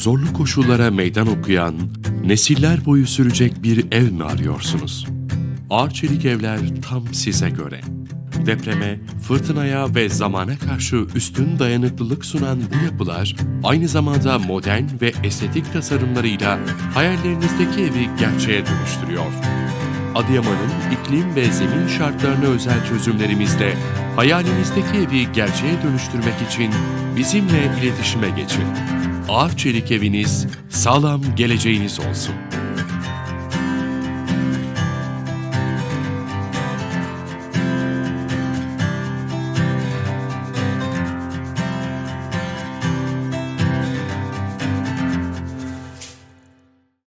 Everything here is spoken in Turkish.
zorlu koşullara meydan okuyan, nesiller boyu sürecek bir ev mi arıyorsunuz? Ağır çelik evler tam size göre. Depreme, fırtınaya ve zamana karşı üstün dayanıklılık sunan bu yapılar, aynı zamanda modern ve estetik tasarımlarıyla hayallerinizdeki evi gerçeğe dönüştürüyor. Adıyaman'ın iklim ve zemin şartlarına özel çözümlerimizle hayalinizdeki evi gerçeğe dönüştürmek için bizimle iletişime geçin. Ağaç Çelik eviniz sağlam geleceğiniz olsun.